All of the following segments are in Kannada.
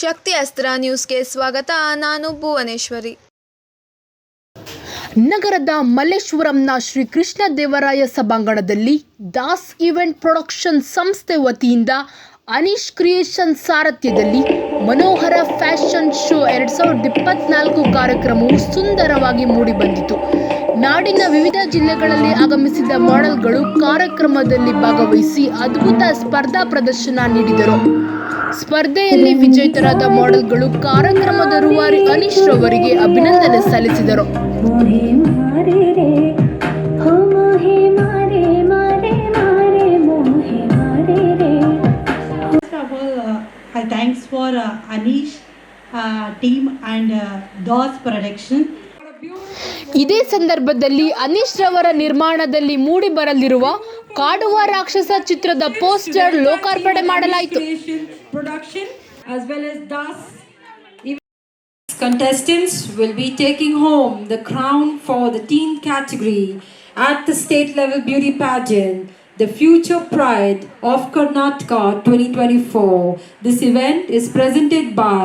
ಶಕ್ತಿ ಅಸ್ತ್ರ ನ್ಯೂಸ್ಗೆ ಸ್ವಾಗತ. ನಾನು ಭುವನೇಶ್ವರಿ. ನಗರದ ಮಲ್ಲೇಶ್ವರಂನ ಶ್ರೀ ಕೃಷ್ಣ ದೇವರಾಯ ಸಭಾಂಗಣದಲ್ಲಿ ದಾಸ್ ಇವೆಂಟ್ ಪ್ರೊಡಕ್ಷನ್ ಸಂಸ್ಥೆ ವತಿಯಿಂದ ಅನೀಶ್ ಕ್ರಿಯೇಷನ್ ಸಾರಥ್ಯದಲ್ಲಿ ಮನೋಹರ ಫ್ಯಾಷನ್ ಶೋ ಎರಡು ಸಾವಿರದ ಇಪ್ಪತ್ನಾಲ್ಕು ಕಾರ್ಯಕ್ರಮವು ಸುಂದರವಾಗಿ ಮೂಡಿಬಂದಿತು ನಾಡಿನ ವಿವಿಧ ಜಿಲ್ಲೆಗಳಲ್ಲಿ ಆಗಮಿಸಿದ ಮಾಡೆಲ್ಗಳು ಕಾರ್ಯಕ್ರಮದಲ್ಲಿ ಭಾಗವಹಿಸಿ ಅದ್ಭುತ ಸ್ಪರ್ಧಾ ಪ್ರದರ್ಶನ ನೀಡಿದರು. ಸ್ಪರ್ಧೆಯಲ್ಲಿ ವಿಜೇತರಾದ ಮಾಡೆಲ್ಗಳು ಕಾರ್ಯಕ್ರಮದ ರೂವಾರಿ ಅನೀಶ್ ರವರಿಗೆ ಅಭಿನಂದನೆ ಸಲ್ಲಿಸಿದರು. I thanks for Anish team and Das production ಇದೇ ಸಂದರ್ಭದಲ್ಲಿ ಅನೀಶ್ ರವರ ನಿರ್ಮಾಣದಲ್ಲಿ ಮೂಡಿ ಬರಲಿರುವ ಕಾಡುವ ರಾಕ್ಷಸ ಚಿತ್ರದ ಪೋಸ್ಟರ್ ಲೋಕಾರ್ಪಣೆ ಮಾಡಲಾಯಿತು as well as contestants will be taking home the crown for the teen category at the state level beauty pageant the future pride of karnataka 2024 this event is presented by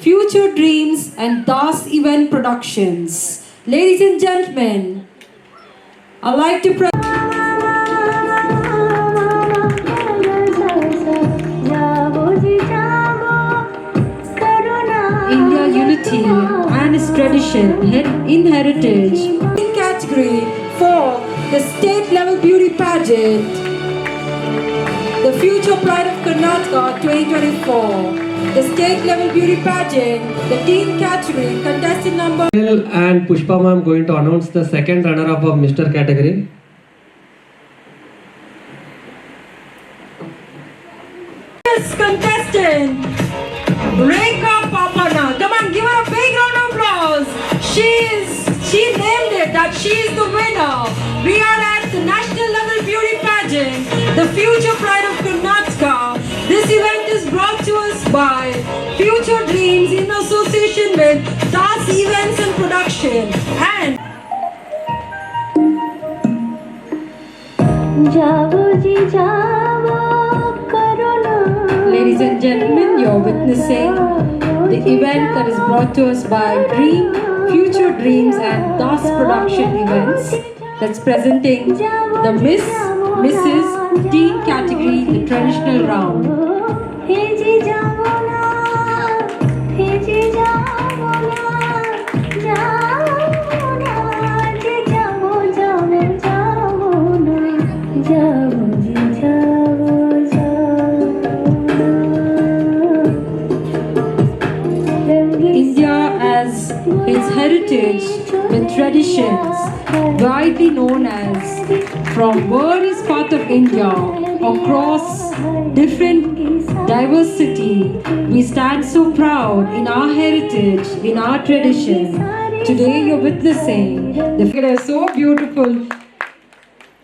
Future Dreams, and Das Event Productions. Ladies and gentlemen, I'd like to present. India unity and its tradition in heritage. In category for the state level beauty pageant, the future pride of Karnataka 2024. The state level beauty pageant, the teen category, contestant number and Pushpa ma'am going to announce the second runner-up of Mr. category. Yes, contestant Rekha with SAS Events and Production. And Ladies and gentlemen, you're witnessing the event that is brought to us by Dream, Future Dreams and Das Production Events that's presenting the Miss, Mrs, Teen category, the traditional round. Traditions widely known as from various parts of India across different diversity. We stand so proud in our heritage, in our tradition. Today you're witnessing the figure is so beautiful.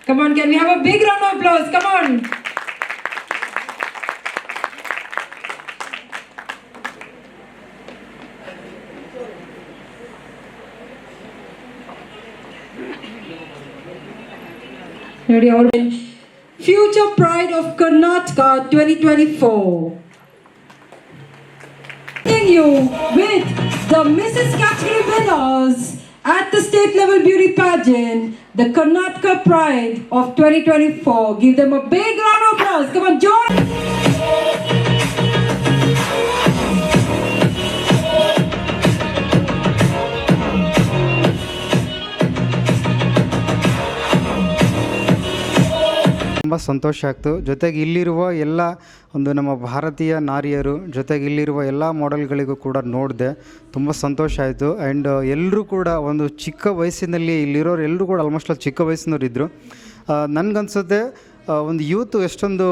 Come on, can we have a big round of applause? Come on. Ready, all? Future Pride of Karnataka 2024. Thank you with the Mrs. Category winners at the state level beauty pageant, the Karnataka Pride of 2024. Give them a big round of applause. Come on, join. ತುಂಬ ಸಂತೋಷ ಆಗ್ತು. ಜೊತೆಗೆ ಇಲ್ಲಿರುವ ಎಲ್ಲ ಒಂದು ನಮ್ಮ ಭಾರತೀಯ ನಾರಿಯರು, ಜೊತೆಗೆ ಇಲ್ಲಿರುವ ಎಲ್ಲ ಮಾಡೆಲ್ಗಳಿಗೂ ಕೂಡ ನೋಡಿದೆ ತುಂಬ ಸಂತೋಷ ಆಯಿತು. ಆ್ಯಂಡ್ ಎಲ್ಲರೂ ಕೂಡ ಒಂದು ಚಿಕ್ಕ ವಯಸ್ಸಿನಲ್ಲಿ ಇಲ್ಲಿರೋರು ಎಲ್ಲರೂ ಕೂಡ ಆಲ್ಮೋಸ್ಟ್ ಅಲ್ಲಿ ಚಿಕ್ಕ ವಯಸ್ಸಿನವ್ರು ಇದ್ದರು ನನಗನ್ಸುತ್ತೆ ಒಂದು ಯೂತ್ ಎಷ್ಟೊಂದು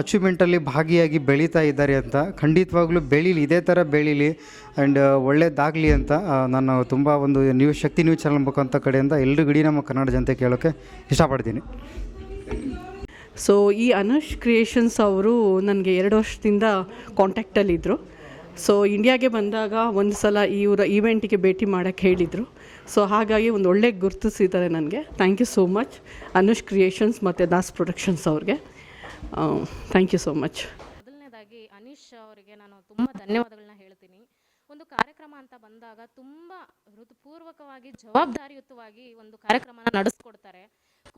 ಅಚೀವ್ಮೆಂಟಲ್ಲಿ ಭಾಗಿಯಾಗಿ ಬೆಳೀತಾ ಇದ್ದಾರೆ ಅಂತ, ಖಂಡಿತವಾಗ್ಲೂ ಬೆಳೀಲಿ, ಇದೇ ಥರ ಬೆಳೀಲಿ ಆ್ಯಂಡ್ ಒಳ್ಳೇದಾಗಲಿ ಅಂತ ನಾನು ತುಂಬ ಒಂದು ನ್ಯೂಸ್ ಶಕ್ತಿ ನ್ಯೂಸ್ ಚಾನಲ್ ಮುಖಾಂತ ಕಡೆಯಿಂದ ಎಲ್ರಿಗೂ ಇಡೀ ನಮ್ಮ ಕನ್ನಡ ಜನತೆ ಕೇಳೋಕ್ಕೆ ಇಷ್ಟಪಡ್ತೀನಿ. ಸೊ ಈ ಅನುಷ್ ಕ್ರಿಯೇಷನ್ಸ್ ಅವರು ನನಗೆ ಎರಡು ವರ್ಷದಿಂದ ಕಾಂಟ್ಯಾಕ್ಟಲ್ಲಿದ್ದರು ಸೊ ಇಂಡಿಯಾಗೆ ಬಂದಾಗ ಒಂದು ಸಲ ಇವರ ಈವೆಂಟಿಗೆ ಭೇಟಿ ಮಾಡೋಕ್ಕೆ ಹೇಳಿದರು. ಸೊ ಹಾಗಾಗಿ ಒಂದು ಒಳ್ಳೆ ಗುರುತಿಸಿದ್ದಾರೆ ನನಗೆ. Thank you so much Anush creations ಮತ್ತು ದಾಸ್ ಪ್ರೊಡಕ್ಷನ್ಸ್ ಅವ್ರಿಗೆ. ಥ್ಯಾಂಕ್ ಯು ಸೋ ಮಚ್ ಮೊದಲನೇದಾಗಿ ಅನೀಶ್ ಅವರಿಗೆ ನಾನು ತುಂಬ ಧನ್ಯವಾದಗಳನ್ನ ಹೇಳ್ತೀನಿ. ಒಂದು ಕಾರ್ಯಕ್ರಮ ಅಂತ ಬಂದಾಗ ತುಂಬ ಹೃತ್ಪೂರ್ವಕವಾಗಿ, ಜವಾಬ್ದಾರಿಯುತವಾಗಿ ಒಂದು ಕಾರ್ಯಕ್ರಮನ ನಡೆಸ್ಕೊಡ್ತಾರೆ.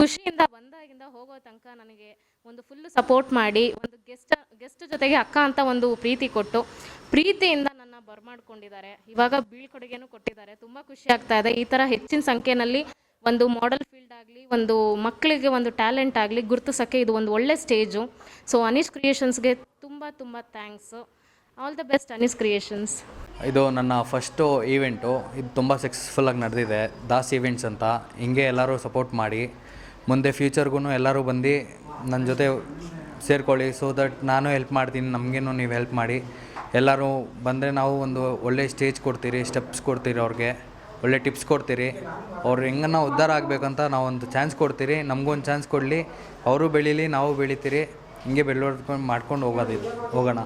ಖುಷಿಯಿಂದ ಬಂದಾಗಿಂದ ಹೋಗೋ ತನಕ ನನಗೆ ಒಂದು ಫುಲ್ಲು ಸಪೋರ್ಟ್ ಮಾಡಿ, ಒಂದು ಗೆಸ್ಟ್ ಗೆಸ್ಟ್ ಜೊತೆಗೆ ಅಕ್ಕ ಅಂತ ಒಂದು ಪ್ರೀತಿ ಕೊಟ್ಟು, ಪ್ರೀತಿಯಿಂದ ನನ್ನ ಬರ್ಮಾಡ್ಕೊಂಡಿದ್ದಾರೆ. ಇವಾಗ ಬೀಳ್ಕೊಡುಗೆನೂ ಕೊಟ್ಟಿದ್ದಾರೆ. ತುಂಬ ಖುಷಿ ಆಗ್ತಾ ಇದೆ. ಈ ಥರ ಹೆಚ್ಚಿನ ಸಂಖ್ಯೆಯಲ್ಲಿ ಒಂದು ಮಾಡೆಲ್ ಫೀಲ್ಡ್ ಆಗಲಿ, ಒಂದು ಮಕ್ಕಳಿಗೆ ಒಂದು ಟ್ಯಾಲೆಂಟ್ ಆಗಲಿ ಗುರುತಿಸೋಕ್ಕೆ ಇದು ಒಂದು ಒಳ್ಳೆ ಸ್ಟೇಜು ಸೊ ಅನೀಶ್ ಕ್ರಿಯೇಷನ್ಸ್ಗೆ ತುಂಬ ತುಂಬ thanks all the best Anish creations ಇದು ನನ್ನ ಫಸ್ಟು ಈವೆಂಟು ಇದು ತುಂಬ ಸಕ್ಸಸ್ಫುಲ್ಲಾಗಿ ನಡೆದಿದೆ. ದಾಸ್ ಈವೆಂಟ್ಸ್ ಅಂತ. ಹಿಂಗೆ ಎಲ್ಲರೂ ಸಪೋರ್ಟ್ ಮಾಡಿ. ಮುಂದೆ ಫ್ಯೂಚರ್ಗೂ ಎಲ್ಲರೂ ಬಂದು ನನ್ನ ಜೊತೆ ಸೇರ್ಕೊಳ್ಳಿ ಸೊ ದಟ್ ನಾನು ಹೆಲ್ಪ್ ಮಾಡ್ತೀನಿ, ನಮಗೇನು ನೀವು ಹೆಲ್ಪ್ ಮಾಡಿ. ಎಲ್ಲರೂ ಬಂದರೆ ನಾವು ಒಂದು ಒಳ್ಳೆ ಸ್ಟೇಜ್ ಕೊಡ್ತೀರಿ ಸ್ಟೆಪ್ಸ್ ಕೊಡ್ತೀರಿ ಅವ್ರಿಗೆ, ಒಳ್ಳೆ ಟಿಪ್ಸ್ ಕೊಡ್ತೀರಿ. ಅವ್ರು ಹೆಂಗನ್ನ ಉದ್ಧಾರ ಆಗಬೇಕಂತ ನಾವು ಒಂದು ಚಾನ್ಸ್ ಕೊಡ್ತೀರಿ, ನಮಗೊಂದು ಚಾನ್ಸ್ ಕೊಡಲಿ, ಅವರು ಬೆಳೀಲಿ ನಾವು ಬೆಳಿತೀರಿ. ಹಿಂಗೆ ಬೆಳವಣಿಗೆ ಮಾಡ್ಕೊಂಡು ಹೋಗೋದಿಲ್ಲ ಹೋಗೋಣ.